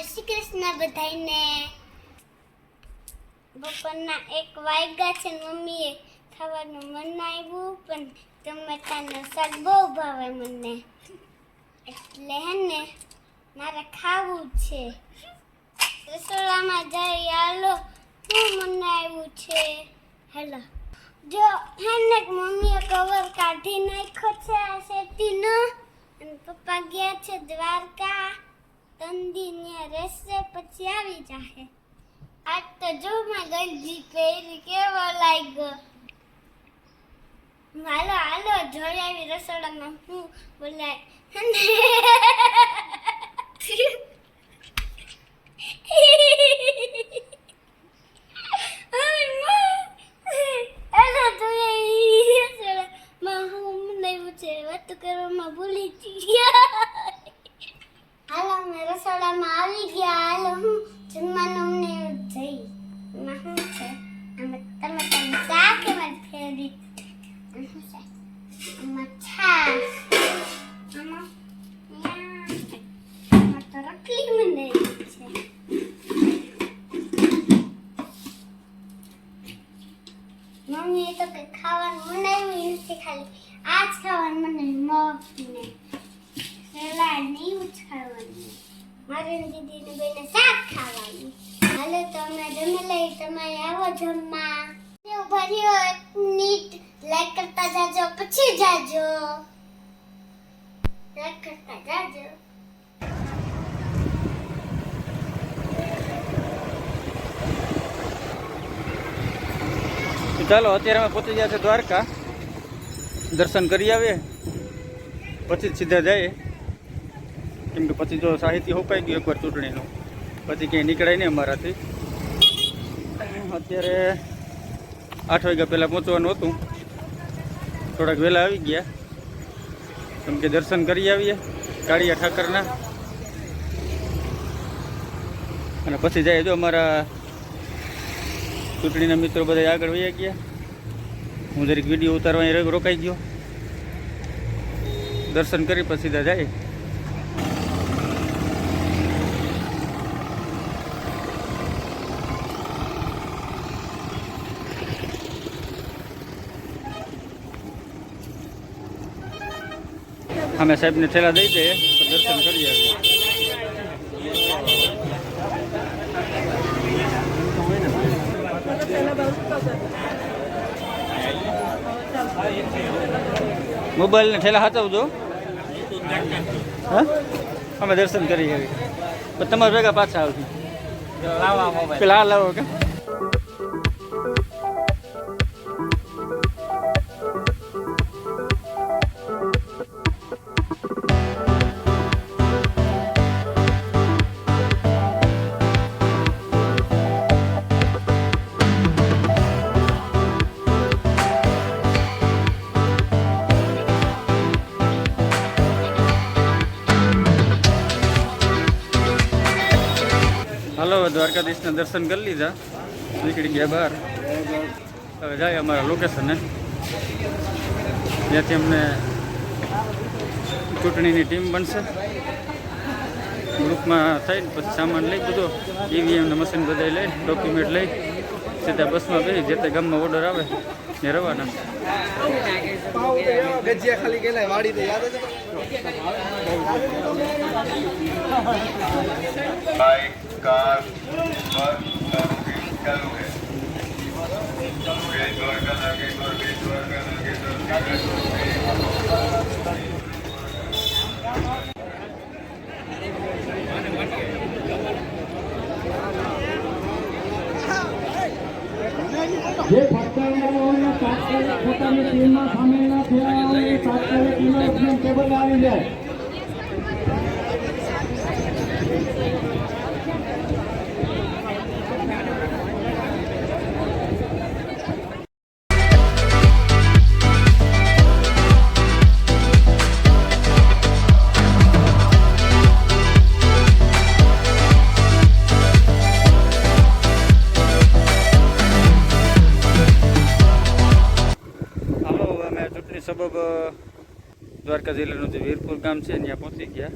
જય શ્રી કૃષ્ણ બધાને બપોરના એક વાગ્યા છે, મમ્મીએ ખાવાનું મન આવ્યું પણ ટમેટાનું શાક બહુ ભાવે મને. એટલે હે ને, મારે ખાવું છે. રસોડામાં જઈ હાલો શું મને આવ્યું છે. હેલો. જો, હે ને, મમ્મીએ કવર કાઢી નાખ્યો છે આ શેતીનો અને પપ્પા ગયા છે દ્વારકા. તંદી ને પછી આવી જાહે. આજ તો જો મેં ગંજી પહેરી કેવો લાગ્યો. હાલો હાલો, જોઈ આવી રસોડામાં હું બોલાય. કરવામાં ભૂલી ગયા. હાલો અમે રસોડામાં આવી ગયા. હાલો, હું જમવાનું અમને જઈ. એમાં શું છે? આમાં ટમેટાનું શાક એમાં ફેરવી. અને શું છે? આમાં છાશ. આમાં આમાં તો રોટલી મને છે. મમ્મીએ તો કંઈ ખાવાનું બનાવ્યું નથી ખાલી. આ જ ખાવાનું મને મગ ને સલાડ ને એવું જ ખાવાનું મારે ને દીદી ને બેને શાક ખાવાનું. હાલો તો અમે જમી લઈ તમારે આવો જમવા. ભર્યો નીટ લાઈક કરતા જાજો, પછી જાજો. લાઈક કરતા જાજો. ચાલો, અત્યારે અમે પહોંચી ગયા છે દ્વારકા. દર્શન કરી આવીએ. પછી સીધા જઈએ. કેમ કે પછી જો સાહિત્ય હોપાઈ ગયું એકવાર ચૂંટણીનું, પછી ક્યાંય નીકળાય નહીં અમારાથી. અત્યારે આઠ વાગ્યા પહેલાં પહોંચવાનું હતું. થોડાક વહેલા આવી ગયા. કેમ કે દર્શન કરી આવીએ, કાળિયા ઠાકરના. અને પછી જાય જો અમારા ચૂંટણીના મિત્રો બધા આગળ વહી ગયા. હું જરીક વીડિયો ઉતારવા રોકાઈ ગયો. દર્શન કરી પછી જાય. અમે સાહેબને થેલા દઈ દઈએ તો દર્શન કરી આવીએ. મોબાઈલ ને ઠેલા હાચવજો. હા? અમે દર્શન કરી આવી પણ તમારા ભેગા પાછા આવતી પેલા લાવો કે? હાલો હવે દ્વારકાધીશના દર્શન કરી લીધા. નીકળી ગયા બહાર. હવે જાય અમારા લોકેશને જ્યાંથી અમને ચૂંટણીની ટીમ બનશે. ગ્રુપમાં થઈને પછી સામાન લઈ બધો ઈવીએમને મશીન બધા લઈ ડોક્યુમેન્ટ લઈ સીધા બસમાં બેસી જે તે ગામમાં ઓર્ડર આવે ને રવાના. ગજિયા ખાલી ગયેલા વાડી તો યાદ જ बाइक कार बस सर्विस चालू है गेट द्वारका नागेश्वर गेट द्वारका नागेश्वर જે ભક્તોને તાત્કાલિક પોતાની ટીમમાં સામેલ ન થયા હોય એ તાત્કાલિક ઇમરજન્સી ટેબલ આવી જાય સબબ દ્વારકા જિલ્લાનું જે વીરપુર ગામ છે ત્યાં પહોંચી ગયા.